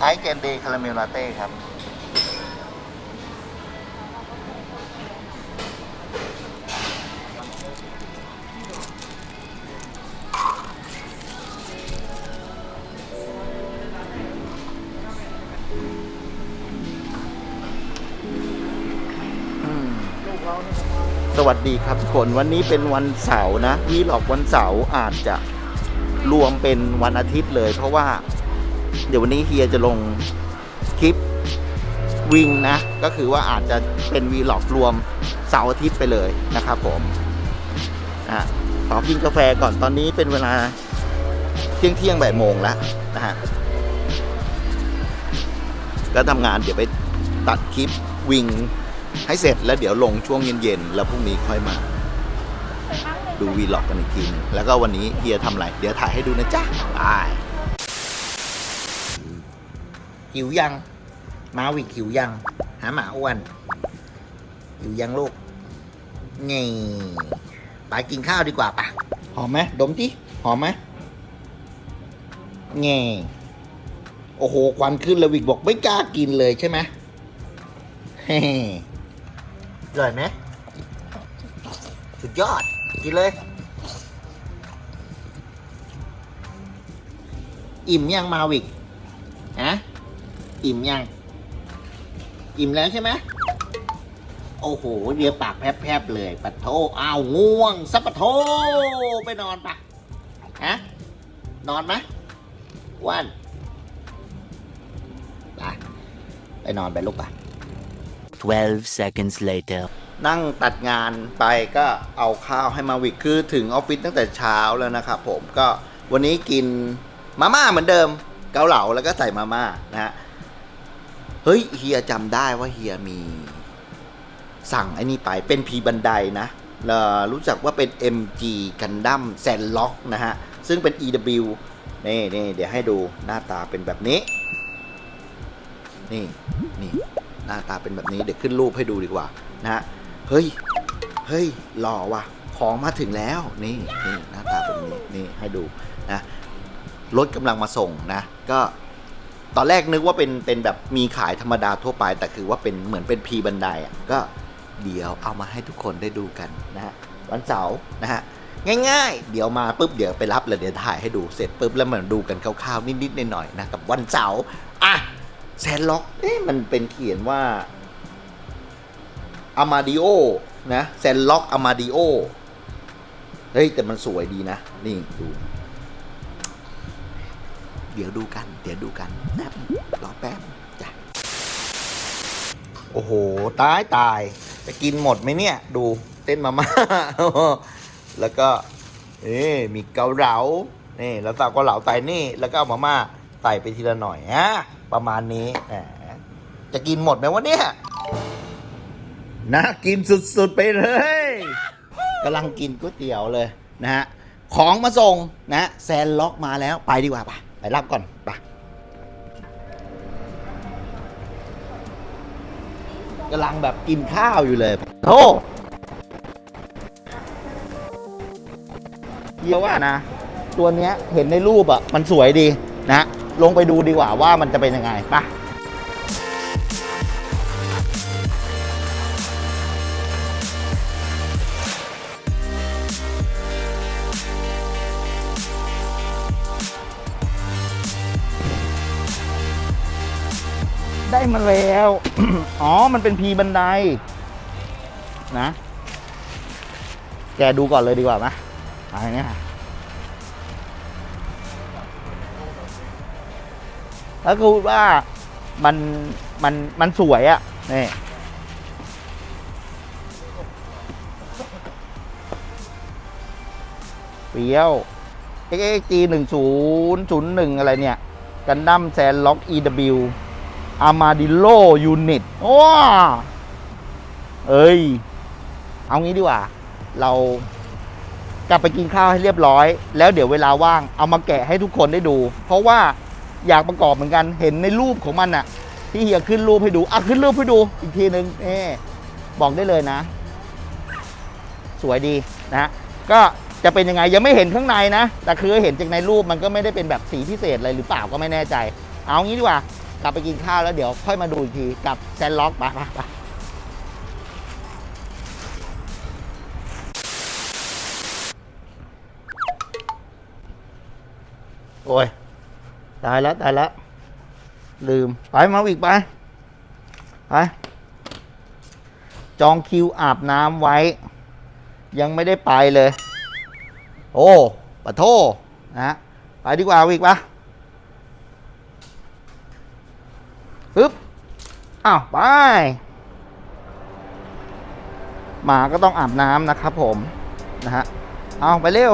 ไอซ์แกนเดย์คาราเมลลาเต้ครับ สวัสดีครับทุกคนวันนี้เป็นวันเสาร์นะวีหลอกวันเสาร์อาจจะรวมเป็นวันอาทิตย์เลยเพราะว่า เดี๋ยววันนี้เฮียจะลงคลิปวิ่งนะ ก็คือว่าอาจจะเป็นวีล็อกรวมเสาร์อาทิตย์ไปเลยนะครับผมนะขอกินกาแฟก่อนตอนนี้เป็นเวลาเที่ยงเที่ยงบ่ายโมงแล้วนะฮะก็ทำงานเดี๋ยวไปตัดคลิปวิ่งให้เสร็จแล้วเดี๋ยวลงช่วงเย็นๆแล้วพรุ่งนี้ค่อยมาดูวีล็อกกันอีกทีหนึงแล้วก็วันนี้เฮียทำอะไร เดี๋ยวถ่ายให้ดูนะจ๊ะบาย หิวยังมาวิกหิวยัง หาหมาอ้วนหิวยังลูกไงไปกินข้าวดีกว่าปะหอมไหมดมที่หอมไหมไงโอ้โหควันขึ้นแล้ววิกบอกไม่กล้ากินเลยใช่ไหมเฮ้อร่อยไหมสุดยอด กินเลย อิ่มยังมาวิกฮะ อิ่มยัง อิ่มแล้วใช่ไหมโอ้โหเรียปากแพบๆเลยปะโทอ้าวง่วงสับปะโทไปนอนปะฮะนอนไหมอ้วันไปไปนอนไปลูกปะ12 seconds later. นั่งตัดงานไปก็เอาข้าวให้มาวิกคือถึงออฟฟิศตั้งแต่เช้าแล้วนะครับผมก็วันนี้กินมาม่าเหมือนเดิม เกาเหลาแล้วก็ใส่มาม่านะฮะ เฮ้ยเฮียจำได้ว่าเฮียมีสั่งไอ้นี่ไปเป็นพีบันไดนะแล้วรู้จักว่าเป็น MG กันดั้มแซนล็อกนะฮะ ซึ่งเป็น EW นี่นี่เดี๋ยวให้ดูหน้าตาเป็นแบบนี้ นี่นี่หน้าตาเป็นแบบนี้ เดี๋ยวขึ้นรูปให้ดูดีกว่านะฮะ เฮ้ย เฮ้ย หล่อว่ะ ของมาถึงแล้ว นี่นี่หน้าตาเป็นนี้ นี่ให้ดูนะ รถกำลังมาส่งนะ ก็ ตอนแรกนึกว่าเป็นเป็นแบบมีขายธรรมดาทั่วไป แต่คือว่าเป็นเหมือนเป็นพีบันไดอะก็เดี๋ยวเอามาให้ทุกคนได้ดูกันนะฮะวันเสาร์นะฮะง่ายๆ เดี๋ยวมาปุ๊บเดี๋ยวไปรับเลยเดี๋ยวถ่ายให้ดูเสร็จปุ๊บแล้วมันดูกันคร่าวๆนิดๆหน่อยๆนะกับวันเสาร์อะแซนล็อกเอ๊ะมันเป็นเขียนว่าอามาดิโอนะแซนล็อกอามาดิโอเฮ้ยแต่มันสวยดีนะ นี่ดู เดี๋ยวดูกัน เดี๋ยวดูกันแป๊บรอแป๊บจ้ะโอ้โห ตายตาย จะกินหมดไหมเนี่ย ดูเต้นมาม่า แล้วก็ เอ๊มีเกาเหลา นี่ แล้วตักเกาเหลาใส่นี่ แล้วก็เอามาม่าใส่ไปทีละหน่อยฮะประมาณนี้แหมจะกินหมดไหมวะเนี่ยน่ากินสุดๆไปเลยกำลังกินก๋วยเตี๋ยวเลยนะฮะ ของมาส่งนะแซนล็อกมาแล้วไปดีกว่าปะไป รับก่อนปะกำลังแบบกินข้าวอยู่เลยโธ่เยอะว่านะ ตัวเนี้ยเห็นในรูปอะ มันสวยดีนะ ลงไปดูดีกว่าว่ามันจะเป็นยังไงป ได้มาแล้ว อ๋อ มันเป็นพีบันไดนะ แกดูก่อนเลยดีกว่าไหมอะไรเนี่ยแล้วคือว่ามันมันมันสวยอะ่ะนี่เปรี้ยว XXG หนึ่งศูนย์ศูนย์หนึ่งอะไรเนี่ย กันดั้มแซนล็อก EW อามาดิโลยูนิตว้าเอ้ย เอางี้ดีกว่า เรากลับไปกินข้าวให้เรียบร้อย แล้วเดี๋ยวเวลาว่างเอามาแกะให้ทุกคนได้ดู เพราะว่าอยากประกอบเหมือนกันเห็นในรูปของมันอะที่เฮียขึ้นรูปให้ดูอะขึ้นรูปให้ดูอีกทีหนึ่งเอ๊บอกได้เลยนะ สวยดีนะก็จะเป็นยังไงยังไม่เห็นข้างในนะ แต่คือเห็นจากในรูปมันก็ไม่ได้เป็นแบบสีพิเศษอะไรหรือเปล่าก็ไม่แน่ใจ เอางี้ดีกว่า ลับไปกินข้าวแล้วเดี๋ยวค่อยมาดูอีกทีกับแซนล็อกไปไปไปโอ้ย ตายแล้วตายแล้วลืม ไปมาอีกไป ไป จองคิวอาบน้ำไว้ ยังไม่ได้ไปเลย โอ้ปะโทนะฮะไปดีกว่าอีกปะ ปึ๊บอ้าวไปหมาก็ต้องอาบน้ำนะครับผมนะฮะเอาไปเร็ว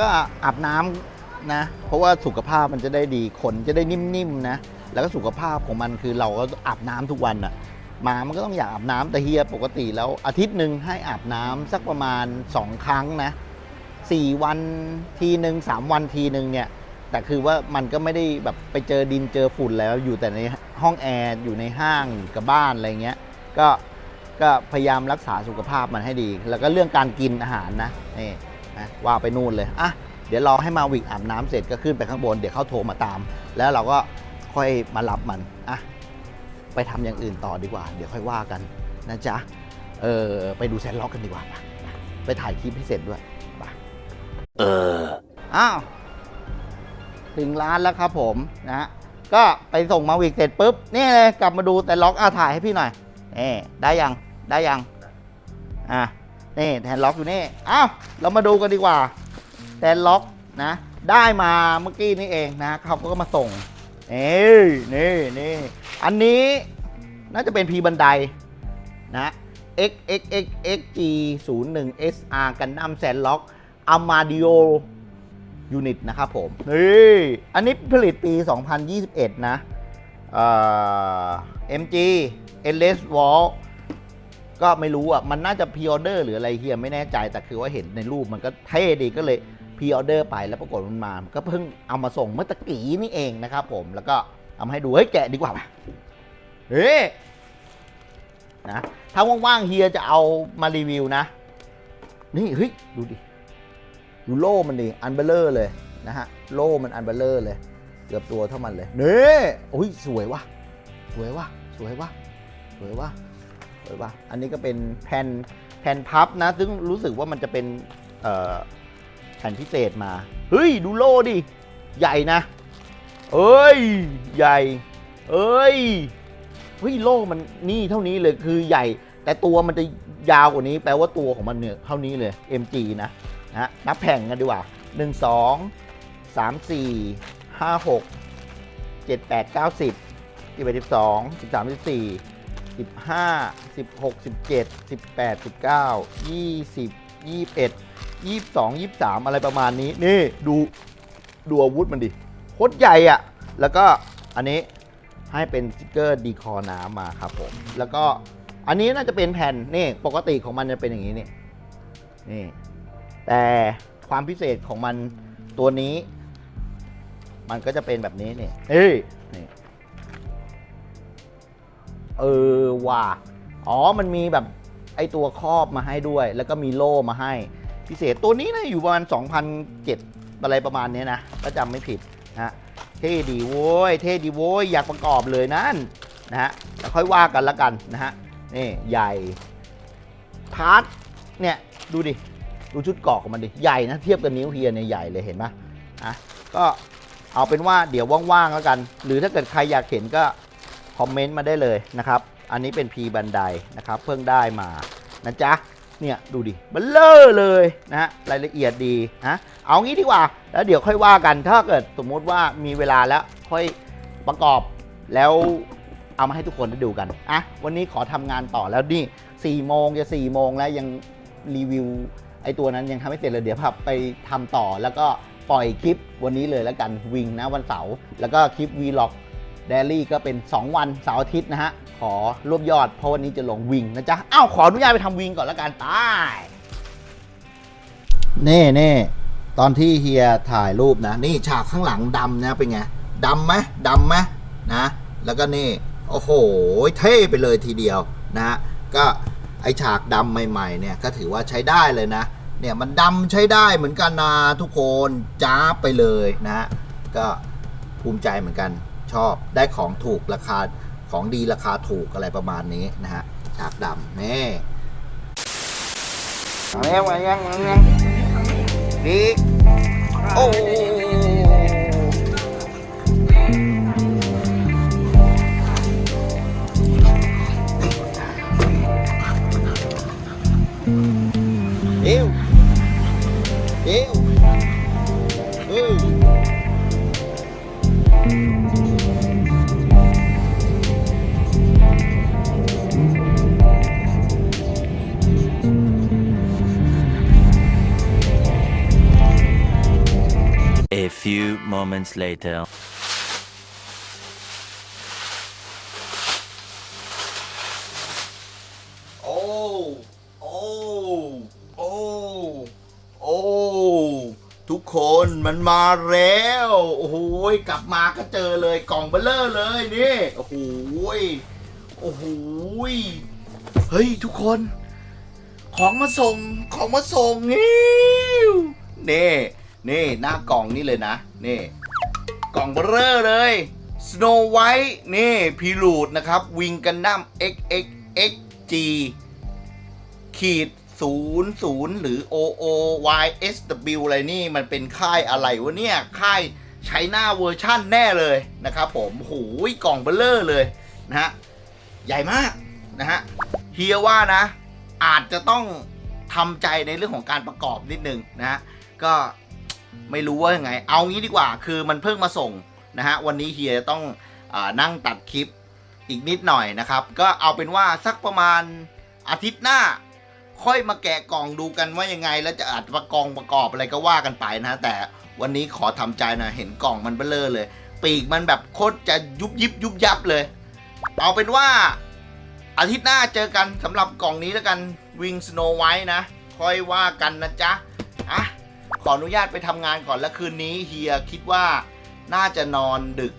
ก็อาบน้ำนะ เพราะว่าสุขภาพมันจะได้ดีขนจะได้นิ่มๆนะ แล้วก็สุขภาพของมันคือเราก็อาบน้ำทุกวันอะหมามันก็ต้องอยากอาบน้ำแต่เฮียปกติแล้วอาทิตย์หนึ่งให้อาบน้ำสักประมาณ 2 ครั้งนะสี่วันทีหนึ่งสามวันทีหนึ่งเนี่ยแต่คือว่ามันก็ไม่ได้แบบไปเจอดินเจอฝุ่นแล้วอยู่แต่ในห้องแอร์อยู่ในห้างกับบ้านอะไรเงี้ยก็ก็พยายามรักษาสุขภาพมันให้ดี แล้วก็เรื่องการกินอาหารนะนี่ นะว่าไปนู่นเลยอะเดี๋ยวรอให้มาวิกอาบน้ำเสร็จก็ขึ้นไปข้างบนเดี๋ยวเขาโทรมาตาม แล้วเราก็ค่อยมารับมันอะไปทำอย่างอื่นต่อดีกว่า เดี๋ยวค่อยว่ากันนะจ๊ะเออไปดูแซนล็อกกันดีกว่าไปไปถ่ายคลิปให้เสร็จด้วย Uh. อ้าวถึงร้านแล้วครับผมนะก็ไปส่งมาวิกเสร็จปุ๊บนี่เลยกลับมาดูแต่ล็อกอาถ่ายให้พี่หน่อยนี่ได้ยังได้ยังอะ นี่แทนล็อกอยู่นี่อ้าวเรามาดูกันดีกว่า แทนล็อกนะ ได้มาเมื่อกี้นี่เองนะเขาก็มาส่งนี่นี่นี่อันนี้น่าจะเป็นพีบันไดนะ x x x x g 0 1 s r กันดั้มแซนล็อกอามาดิโอยูนิตนะครับผม นี่ อันนี้ผลิตปี 2021 นะเอ่อ MG Endless Wall ก็ไม่รู้อะมันน่าจะพ r ออเดอร์หรืออะไรเฮียไม่แน่ใจแต่คือว่าเห็นในรูปมันก็เท่ดีก็เลยพ r ออเดอร์ไปแล้วปรากฏมันมาก็เพิ่งเอามาส่งเมื่อตะกี้นี่เองนะครับผมแล้วก็เอามาให้ดูเฮ้ยแกะดีกว่าป่ะเฮ้ยนะถ้าว่างๆเฮียจะเอามารีวิวนะ นี่เฮ้ยดูดิดูโล่มันดิอันเบลเลอร์เลยนะฮะโล่มันอันเบลเลอร์เลย เกือบตัวเท่ามันเลยเน่โอ้ยสวยว่ะสวยว่ะสวยว่ะสวยว่ะ สวยว่ะอันนี้ก็เป็นแผ่นแผ่นพับนะ ซึ่งรู้สึกว่ามันจะเป็นแผ่นพิเศษมา เฮ้ย ดูโล่ดิ ใหญ่นะ เอ้ย ใหญ่ เอ้ย เฮ้ย โล่มันนี่เท่านี้เลย คือใหญ่ แต่ตัวมันจะยาวกว่านี้ แปลว่าตัวของมันเนี่ยเท่านี้เลย MG นะนะฮะนับแผ่งกันดีกว่า 1 2 3 4 5 6 7 8 9 10 11 12 13 14 15 16 17 18 19 20 21 22 23 อะไรประมาณนี้ นี่ดูดูอาวุธมันดิโคตรใหญ่อะ่ะ แล้วก็อันนี้ให้เป็นสติกเกอร์ดีคอน้ำมาครับผม แล้วก็อันนี้น่าจะเป็นแผ่นนี่ปกติของมันจะเป็นอย่างนี้นี่นี่ แต่ความพิเศษของมันตัวนี้ มันก็จะเป็นแบบนี้นี่เฮ้ยนี่ เออว่ะอ๋อมันมีแบบไอตัวครอบมาให้ด้วย แล้วก็มีโล่มาให้ พิเศษตัวนี้นะอยู่ประมาณ2,007อะไรประมาณเนี้ยนะถ้าจำไม่ผิดนะเท่ดีโว้ยเท่ดีโว้ยอยากประกอบเลยนั่นนะฮะแล้วค่อยว่ากันละกันนะฮะนี่ใหญ่พาร์ทเนี่ยดูดิดูชุดเกาะของมันดิใหญ่นะเทียบกับนิ้วเฮียเนี่ยใหญ่เลยเห็นปะอะก็เอาเป็นว่าเดี๋ยวว่างๆแล้วกัน หรือถ้าเกิดใครอยากเห็นก็ คอมเมนต์มาได้เลยนะครับ อันนี้เป็นพีบันไดนะครับ เพิ่งได้มานะจ๊ะเนี่ยดูดิเบลเลอร์เลยนะฮะรายละเอียดดีนะเอางี้ดีกว่า แล้วเดี๋ยวค่อยว่ากันถ้าเกิดสมมติว่ามีเวลาแล้วค่อยประกอบแล้วเอามาให้ทุกคนได้ดูกันอะวันนี้ขอทำงานต่อแล้วนี่4ี่โมงจะ4ี่โมงแล้วยังรีวิวไอตัวนั้นยังทำไม่เสร็จเลยเดี๋ยวพับไปทำต่อแล้วก็ปล่อยคลิปวันนี้เลยแล้วกันวิงนะวันเสาร์แล้วก็คลิปวีล็อก เดลี่ก็เป็น 2 วันเสาร์อาทิตย์นะฮะ ขอรวบยอดเพราะวันนี้จะลงวิงนะจ๊ะอ้าวขออนุญาตไปทำวิงก่อนล้วกันตายเน่เน่ตอนที่เฮียถ่ายรูปนะ นี่ฉากข้างหลังดำนะเป็นไงดำไหมดำไหมนะ แล้วก็นี่ โอ้โห เท่ไปเลยทีเดียวนะฮะก็ไอฉากดำใหม่ๆเนี่ยก็ถือว่าใช้ได้เลยนะ เนี่ยมันดำใช้ได้เหมือนกันนะทุกคนจ้าไปเลยนะฮะก็ภูมิใจเหมือนกัน ชอบได้ของถูกราคาของดีราคาถูกอะไรประมาณนี้นะฮะฉากดำนี่มาแล้วมายังมายังดีโอ้เอว moments later. โอ้ โอ้ โอ้ โอ้ ทุกคนมันมาแล้ว โอ้โหยกลับมาก็เจอเลยกล่องเบลเลอร์เลยนี่ โอ้โหยโอ้โหยเฮ้ยทุกคน ของมาส่ง ของมาส่งนี่นี่ นี่หน้ากล่องนี่เลยนะ นี่กล่องเบลเลอร์เลย Snow White นี่พีรูดนะครับวิงกันดั้ม XXXG ขีด0 0 หรือ OOYSW อะไรนี่มันเป็นค่ายอะไรวะเนี่ย ค่ายใช้หน้าเวอร์ชั่นแน่เลยนะครับผมโหูยกล่องเบลเลอร์เลยนะฮะ ใหญ่มากนะฮะเฮียว่านะ อาจจะต้องทำใจในเรื่องของการประกอบนิดนึงนะฮะ ก็ ไม่รู้ว่ายังไง เอางี้ดีกว่า คือมันเพิ่งมาส่งนะฮะ วันนี้เฮียจะต้องอนั่งตัดคลิปอีกนิดหน่อยนะครับ ก็เอาเป็นว่าสักประมาณอาทิตย์หน้า ค่อยมาแกะกล่องดูกันว่ายังไง แล้วจะอาจประกองประกอบอะไรก็ว่ากันไปนะ แต่วันนี้ขอทำใจนะ เห็นกล่องมันเบลอเลย ปีกมันแบบโคตรจะยุบยิบยุบยับเลย เอาเป็นว่าอาทิตย์หน้าเจอกันสำหรับกล่องนี้แล้วกันวิงสโนไว้นะ ค่อยว่ากันนะจ๊ะ อะขออนุญาตไปทำงานก่อนแล้วคืนนี้เฮียคิดว่าน่าจะนอนดึก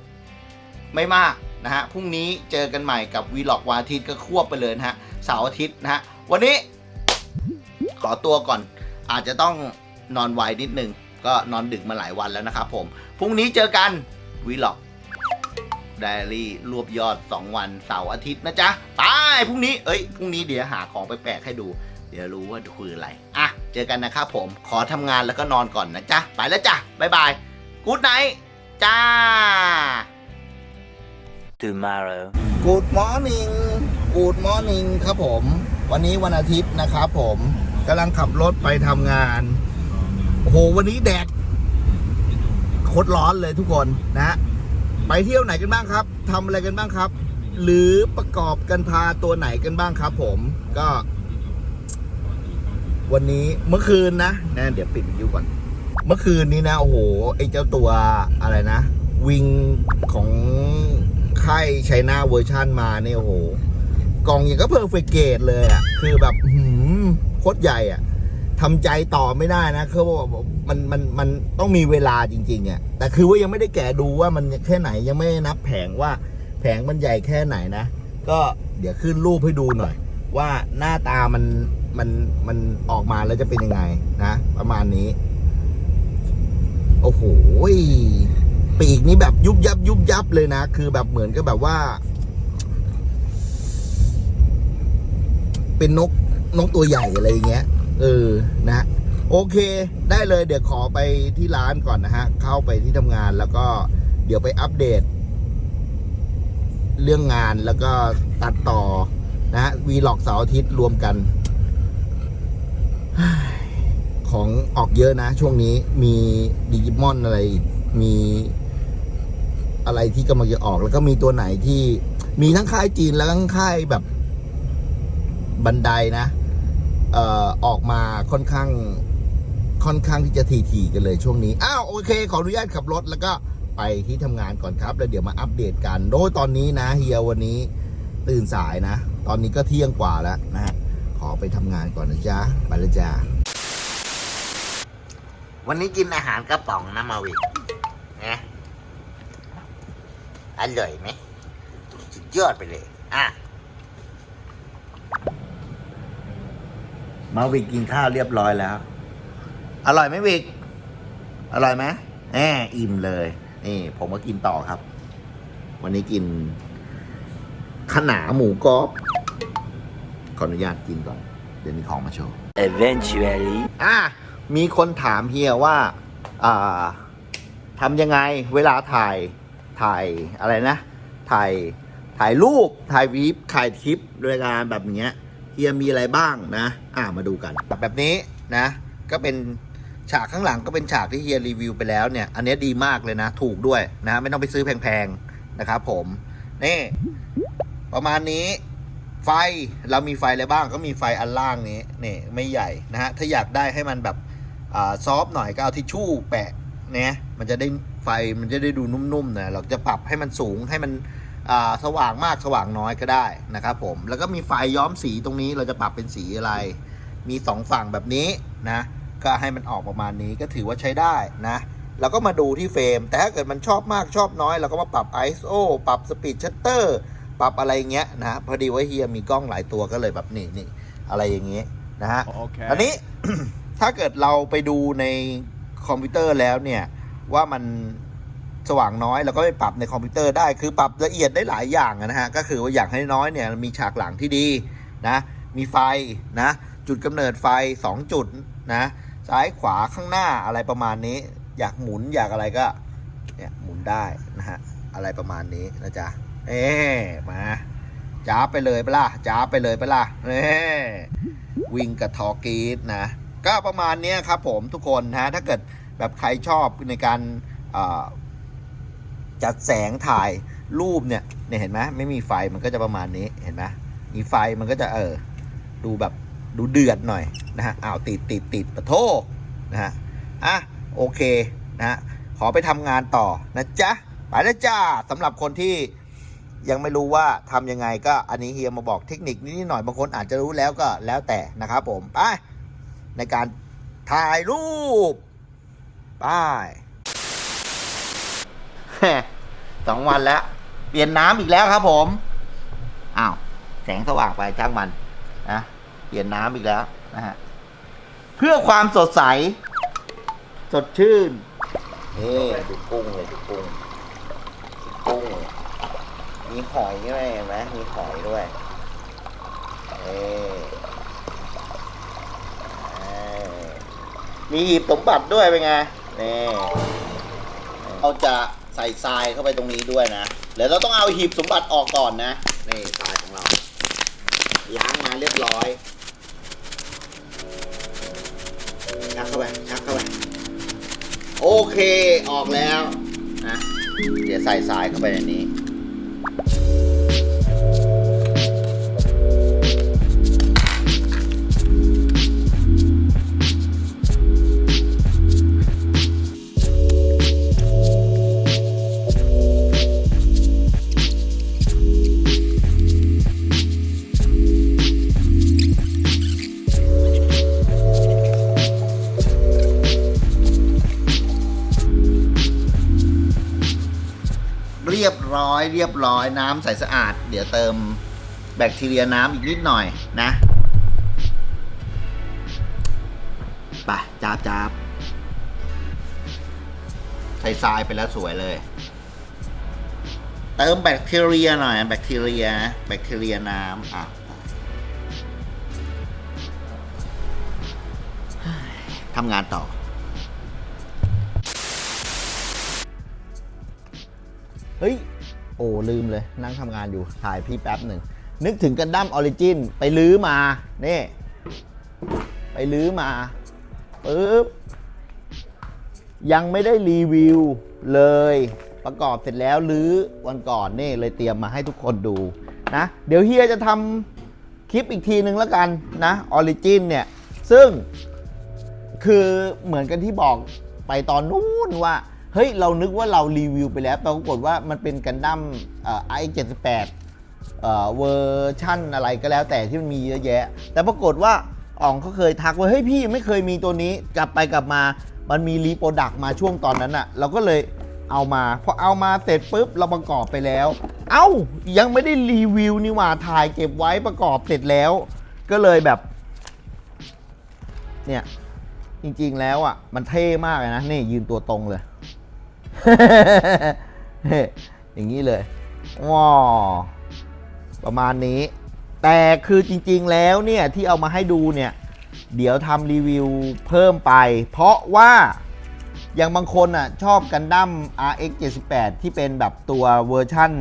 ไม่มากนะฮะพรุ่งนี้เจอกันใหม่กับวีล็อกวันอาทิตย์ก็ควบไปเลยนะฮะเสาร์อาทิตย์นะฮะวันนี้ ขอตัวก่อน อาจจะต้องนอนไวนิดนึง ก็นอนดึกมาหลายวันแล้วนะครับผมพรุ่งนี้เจอกันวีล็อกไดอารี่รวบยอด 2 วันเสาร์อาทิตย์นะจ๊ะ ตายพรุ่งนี้ เอ้ย พรุ่งนี้เดี๋ยวหาของไปแปลกให้ดู เดี๋ยวรู้ว่าคืออะไร อะ เจอกันนะครับผม ขอทำงานแล้วก็นอนก่อนนะจ๊ะ ไปแล้วจ้ะ บ๊ายบาย กู๊ดไนท์จ้า Tomorrow. Good morning Good morning ครับผม วันนี้วันอาทิตย์นะครับผมกำลังขับรถไปทำงาน โอ้โห วันนี้แดดโคตรร้อนเลยทุกคนนะ ไปเที่ยวไหนกันบ้างครับทำอะไรกันบ้างครับ หรือประกอบกันพาตัวไหนกันบ้างครับผมก็ วันนี้เมื่อคืนนะนะเดี๋ยวปิดวิดีโอก่อน เมื่อคืนนี้นะโอ้โหไอ้เจ้าตัวอะไรนะ วิงของค่ายไชน่าเวอร์ชันมาเนี่ยโอ้โหกล่องอย่างก็เพอร์เฟกเกตเลยอะคือแบบหืมโคตรใหญ่อะทำใจต่อไม่ได้นะคือว่ามันมันมันต้องมีเวลาจริงๆอะแต่คือว่ายังไม่ได้แกะดูว่ามันแค่ไหนยังไม่นับแผงว่าแผงมันใหญ่แค่ไหนนะ ก็เดี๋ยวขึ้นรูปให้ดูหน่อย ว่าหน้าตามัน มันมันออกมาแล้วจะเป็นยังไงนะ ประมาณนี้ โอ้โหปีกนี้แบบยุบยับ ยุบยับเลยนะ คือแบบเหมือนกับแบบว่า เป็นนกนกตัวใหญ่อะไรอย่างเงี้ย เออนะ โอเค ได้เลย เดี๋ยวขอไปที่ร้านก่อนนะฮะ เข้าไปที่ทำงานแล้วก็เดี๋ยวไปอัปเดต เรื่องงานแล้วก็ตัดต่อนะฮะวีล็อกเสาร์อาทิตย์รวมกัน ของออกเยอะนะ ช่วงนี้มีดิจิมอนอะไร มีอะไรที่กำลังจะออก แล้วก็มีตัวไหนที่มีทั้งค่ายจีนแล้วก็ค่ายแบบบันไดนะเอ่อออกมาค่อนข้างค่อนข้างที่จะทีๆกันเลยช่วงนี้ อ้าวโอเค ขออนุญาตขับรถแล้วก็ไปที่ทำงานก่อนครับ แล้วเดี๋ยวมาอัปเดตกัน โดยตอนนี้นะเฮียวันนี้ตื่นสายนะ ตอนนี้ก็เที่ยงกว่าแล้วนะฮะขอไปทำงานก่อนนะจ๊ะ ไปแล้วจ้า วันนี้กินอาหารกระป๋องนะมาวิกนะอร่อยไหมสุดยอดไปเลย อะ มาวิกกินข้าวเรียบร้อยแล้ว อร่อยไหมวิกอร่อยไหมแหมอิ่มเลย นี่ ผมก็กินต่อครับ วันนี้กินขนาหมูกรอบขออนุญาตกินก่อน เดี๋ยวมีของมาโชว์ Eventually. อะ มีคนถามเฮียว่าทำยังไงเวลาถ่ายถ่ายอะไรนะ ถ่ายถ่ายรูปถ่ายวีฟถ่ายคลิปโดยการแบบเนี้ยเฮียมีอะไรบ้างนะ อ่ามาดูกันแบบนี้นะ ก็เป็นฉากข้างหลังก็เป็นฉากที่เฮียรีวิวไปแล้วเนี่ย อันนี้ดีมากเลยนะ ถูกด้วยนะ ไม่ต้องไปซื้อแพงๆนะครับผม นี่ ประมาณนี้ ไฟเรามีไฟอะไรบ้างก็มีไฟอันล่างนี้นี่ไม่ใหญ่นะฮะถ้าอยากได้ให้มันแบบ ซอฟต์หน่อยก็เอาทิชชู่แปะเนี่ยมันจะได้ไฟมันจะได้ดูนุ่มๆนะเราจะปรับให้มันสูงให้มันอ่าสว่างมากสว่างน้อยก็ได้นะครับผมแล้วก็มีไฟย้อมสีตรงนี้เราจะปรับเป็นสีอะไร มีสองฝั่งแบบนี้นะก็ให้มันออกประมาณนี้ก็ถือว่าใช้ได้นะเราก็มาดูที่เฟรม แต่ถ้าเกิดมันชอบมากชอบน้อย เราก็มาปรับ ISO ปรับสปีดชัตเตอร์ปรับอะไรเงี้ยนะฮะพอดีว่าเฮียมีกล้องหลายตัวก็เลยแบบนี่นี่อะไรอย่างเงี้ยนะฮะ Okay. อันนี้ ถ้าเกิดเราไปดูในคอมพิวเตอร์แล้วเนี่ยว่ามันสว่างน้อยเราก็ไปปรับในคอมพิวเตอร์ได้คือปรับละเอียดได้หลายอย่างนะฮะก็คือว่าอยากให้น้อยเนี่ยมีฉากหลังที่ดีนะมีไฟนะจุดกำเนิดไฟ 2 จุดนะซ้ายขวาข้างหน้าอะไรประมาณนี้ อยากหมุนอยากอะไรก็เนี่ยหมุนได้นะฮะอะไรประมาณนี้นะจ๊ะเอ๊มาจ้าไปเลยปล่ะจ้าไปเลยปล่ะเอ๊วิ่งกับทอร์กีดนะ ก็ประมาณนี้ครับผมทุกคนนะถ้าเกิดแบบใครชอบในการจัดแสงถ่ายรูปเนี่ยเนี่ยเห็นไหมไม่มีไฟมันก็จะประมาณนี้เห็นไหมมีไฟมันก็จะเออดูแบบดูเดือดหน่อยนะฮะอ้าวติดติดติดปะโทนะฮะอะโอเคนะฮะขอไปทำงานต่อนะจ๊ะไปแล้วจ้าสำหรับคนที่ยังไม่รู้ว่าทำยังไงก็อันนี้เฮียมาบอกเทคนิคนิดหน่อยบางคนอาจจะรู้แล้วก็แล้วแต่นะครับผมไป ในการถ่ายรูปไปสองวันแล้ว เปลี่ยนน้ำอีกแล้วครับผม อ้าว แสงสว่างไปจ้างมันนะเปลี่ยนน้ำอีกแล้วนะฮะ เพื่อความสดใส สดชื่นนี่ดูกุ้งเลยดูกุ้งดูกุ้ง มีหอยด้วยเห็นไหมมีหอยด้วย เอ้เอ้ มีหีบสมบัติด้วยเป็นไงนี่เราจะใส่ทรายเข้าไปตรงนี้ด้วยนะเดี๋ยวเราต้องเอาหีบสมบัติออกก่อนนะนี่ทรายของเรา ล้างมาเรียบร้อยชักเข้าไปชักเข้าไปโอเคออกแล้วนะเดี๋ยวใส่ทรายเข้าไปในนี้ เรียบร้อยน้ำใสสะอาด เดี๋ยวเติมแบคทีเรียน้ำอีกนิดหน่อยนะไปจ้าบจ้าบใส่ทรายไปแล้วสวยเลย เติมแบคทีเรียหน่อย แบคทีเรีย แบคทีเรียน้ำอะทำงานต่อ เฮ้ย โอ้ลืมเลยนั่งทำงานอยู่ถ่ายพี่แป๊บหนึ่ง นึกถึงกันดั้มออริจินไปลื้อมา นี่ ไปลื้อมาปึ๊บยังไม่ได้รีวิวเลย ประกอบเสร็จแล้วหรือวันก่อนนี่เลยเตรียมมาให้ทุกคนดูนะ เดี๋ยวเฮียจะทำคลิปอีกทีนึงแล้วกันนะออริจินเนี่ย ซึ่งคือเหมือนกันที่บอกไปตอนนู้นว่า เฮ้ย เรานึกว่าเรารีวิวไปแล้ว ปรากฏว่ามันเป็นกันดั้มไอเจ็ดสิบแปดเวอร์ชั่นอะไรก็แล้วแต่ที่มันมีเยอะแยะ แต่ปรากฏว่าอ๋องเขาเคยทักว่าเฮ้ยพี่ไม่เคยมีตัวนี้กลับไปกลับมา มันมีรีโปรดักต์มาช่วงตอนนั้นอะเราก็เลยเอามาพอเอามาเสร็จปุ๊บเราประกอบไปแล้ว เอ้ายังไม่ได้รีวิวนี่หว่าถ่ายเก็บไว้ประกอบเสร็จแล้ว ก็เลยแบบ เนี่ยจริงๆแล้วอะมันเท่มากเลยนะนี่ยืนตัวตรงเลย อย่างนี้เลยว้าประมาณนี้ แต่คือจริงๆแล้วเนี่ย ที่เอามาให้ดูเนี่ย เดี๋ยวทำรีวิวเพิ่มไป เพราะว่าอย่างบางคนอะชอบกันดั้ม RX 78ที่เป็นแบบตัวเวอร์ชั่น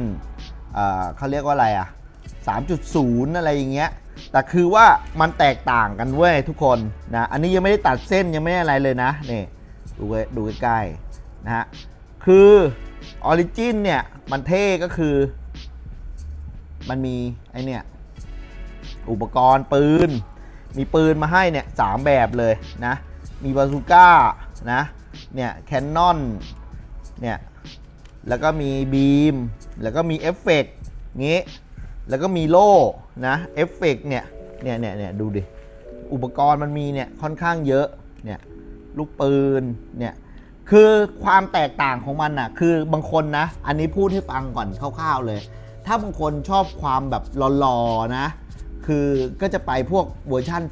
เขาเรียกว่าอะไรอะ 3.0 อะไรอย่างเงี้ย แต่คือว่ามันแตกต่างกันเว้ยทุกคนนะ อันนี้ยังไม่ได้ตัดเส้นยังไม่ได้อะไรเลยนะ นี่ ดูดูใกล้ๆนะฮะ คือออริจินเนี่ยมันเท่ก็คือ มันมีไอเนี่ยอุปกรณ์ปืน มีปืนมาให้เนี่ยสามแบบเลยนะ มีบาซูก้านะเนี่ยแคนนอนเนี่ยแล้วก็มีบีม แล้วก็มีเอฟเฟกต์งี้แล้วก็มีโล่นะเอฟเฟกต์เนี่ยเนี่ยเนี่ยเนี่ยดูดิ อุปกรณ์มันมีเนี่ยค่อนข้างเยอะเนี่ยลูกปืนเนี่ย คือความแตกต่างของมันอะ คือบางคนนะ อันนี้พูดให้ฟังก่อนคร่าวๆเลย ถ้าบางคนชอบความแบบหล่อๆนะ คือก็จะไปพวกเวอร์ชั่น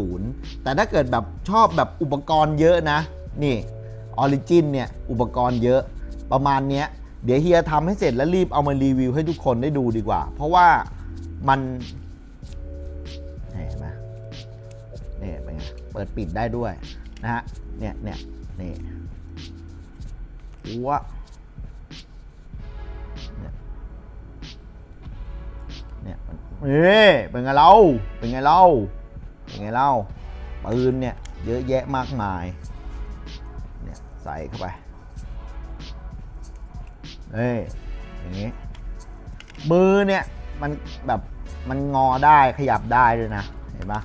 3.0 แต่ถ้าเกิดแบบชอบแบบอุปกรณ์เยอะนะ นี่ออริจินเนี่ย อุปกรณ์เยอะประมาณเนี้ย เดี๋ยวเฮียทำให้เสร็จแล้วรีบเอามารีวิวให้ทุกคนได้ดูดีกว่า เพราะว่ามันเห็นไหมเนี่ยเป็นไงเปิดปิดได้ด้วยนะฮะเนี่ยเนี่ยนี่ หัวเนี่ยเนี่ยเอ้เป็นไงเราเป็นไงเราเป็นไงเราปืนเนี่ยเยอะแยะมากมายเนี่ยใส่เข้าไปเอ้ยอย่างนี้ มือเนี่ยมันแบบมันงอได้ขยับได้ด้วยนะ เห็นปะ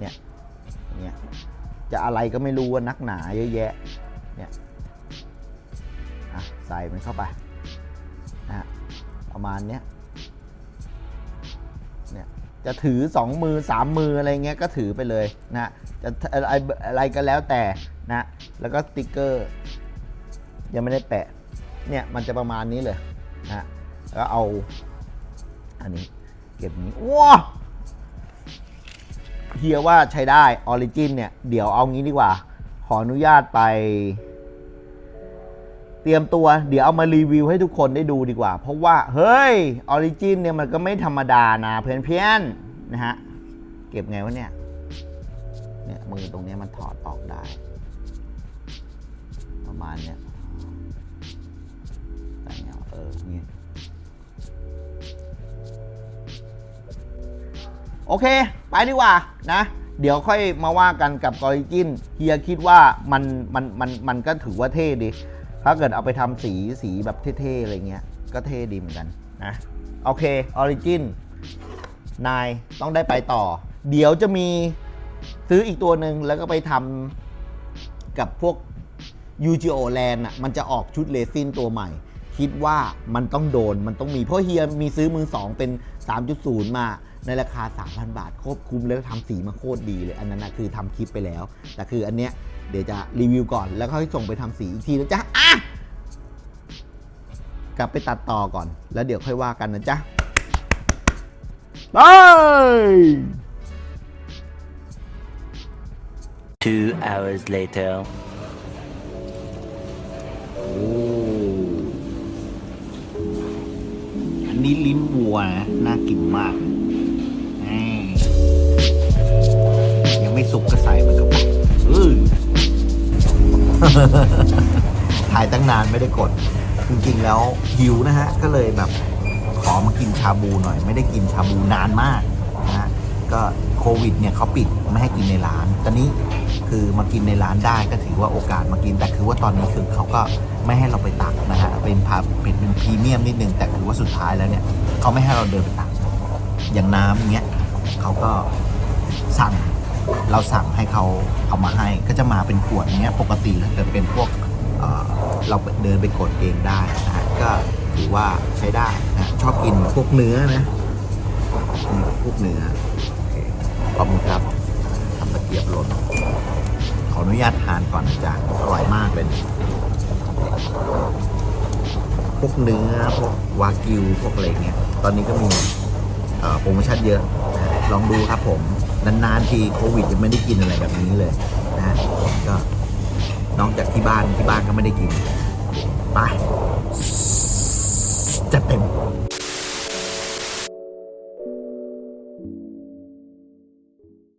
เนี่ยเงี้ยจะอะไรก็ไม่รู้ว่านักหนาเยอะแยะเนี่ยอะ ใส่มันเข้าไปนะฮะประมาณเนี้ยเนี่ยจะถือสองมือสามมืออะไรเงี้ยก็ถือไปเลยนะจะอะไรอะไรก็แล้วแต่นะแล้วก็สติกเกอร์ ยังไม่ได้แปะเนี่ยมันจะประมาณนี้เลยนะแล้วเอา อันนี้เก็บนี้ว้าเฮียว่าใช้ได้ออริจินเนี่ย เดี๋ยวเอางี้ดีกว่า ขออนุญาตไป เตรียมตัวเดี๋ยวเอามารีวิวให้ทุกคนได้ดูดีกว่า เพราะว่าเฮ้ยออริจินเนี่ยมันก็ไม่ธรรมดานะเพื่อนๆนนะฮะเก็บไงวะเนี่ยเนี่ยมือตรงนี้มันถอดออกได้ ประมาณเนี้ยใส่เงาเออนี่โอเค ไปดีกว่านะเดี๋ยวค่อยมาว่ากันกับกอริจินเฮียคิดว่ามันมันมันมันก็ถือว่าเท่ดี ถ้าเกิดเอาไปทำสีสีแบบเท่ๆอะไรเงี้ย ก็เท่ดีเหมือนกันนะ โอเคออริจินนายต้องได้ไปต่อ เดี๋ยวจะมีซื้ออีกตัวหนึ่งแล้วก็ไปทำกับพวก UGO Land อะมันจะออกชุดเลซินตัวใหม่ คิดว่ามันต้องโดนมันต้องมี เพราะเฮียมีซื้อมือ2เป็น 3.0 มาในราคา 3,000 บาทโคตรคุ้มแล้วทำสีมาโคตรดีเลย อันนั้นนะคือทำคลิปไปแล้ว แต่คืออันเนี้ย เดี๋ยวจะรีวิวก่อนแล้วค่อยส่งไปทำสีอีกทีนะจ๊ะอะกลับไปตัดต่อก่อน แล้วเดี๋ยวค่อยว่ากันนะจ๊ะไป Two hours later. โอ้อันนี้ลิ้นวัวนะน่ากินมากแหมยังไม่สุกก็ใส่มันเข้าไปอื้อ ถ่ายตั้งนานไม่ได้กด จริงๆแล้วหิวนะฮะ ก็เลยแบบขอมากินชาบูหน่อย ไม่ได้กินชาบูนานมากนะฮะก็โควิดเนี่ยเขาปิดไม่ให้กินในร้าน ตอนนี้คือมากินในร้านได้ก็ถือว่าโอกาสมากิน แต่คือว่าตอนนี้คือเขาก็ไม่ให้เราไปตักนะฮะ เป็นพาเป็นเป็นพรีเมียมนิดนึง แต่คือว่าสุดท้ายแล้วเนี่ยเขาไม่ให้เราเดินไปตัก อย่างน้ำอย่างเงี้ยเขาก็สั่ง เราสั่งให้เขาเอามาให้ก็จะมาเป็นขวดอย่างเงี้ยปกติถ้าเกิดเป็นพวกเอ่อเราเดินไปกดเองได้นะฮะก็ถือว่าใช้ได้นะชอบกินพวกเนื้อนะนี่พวกเนื้อโอเคขอบคุณครับทำตะเกียบหล่นขออนุญาตทานก่อนนะจ๊ะอร่อยมากเลยพวกเนื้อพวกวากิวพวกอะไรเงี้ยตอนนี้ก็มีเอ่อโปรโมชั่นเยอะนะ ลองดูครับผม นานๆทีโควิดยังไม่ได้กินอะไรแบบนี้เลยนะก็นอกจากที่บ้านที่บ้านก็ไม่ได้กิน ไปจะเต็ม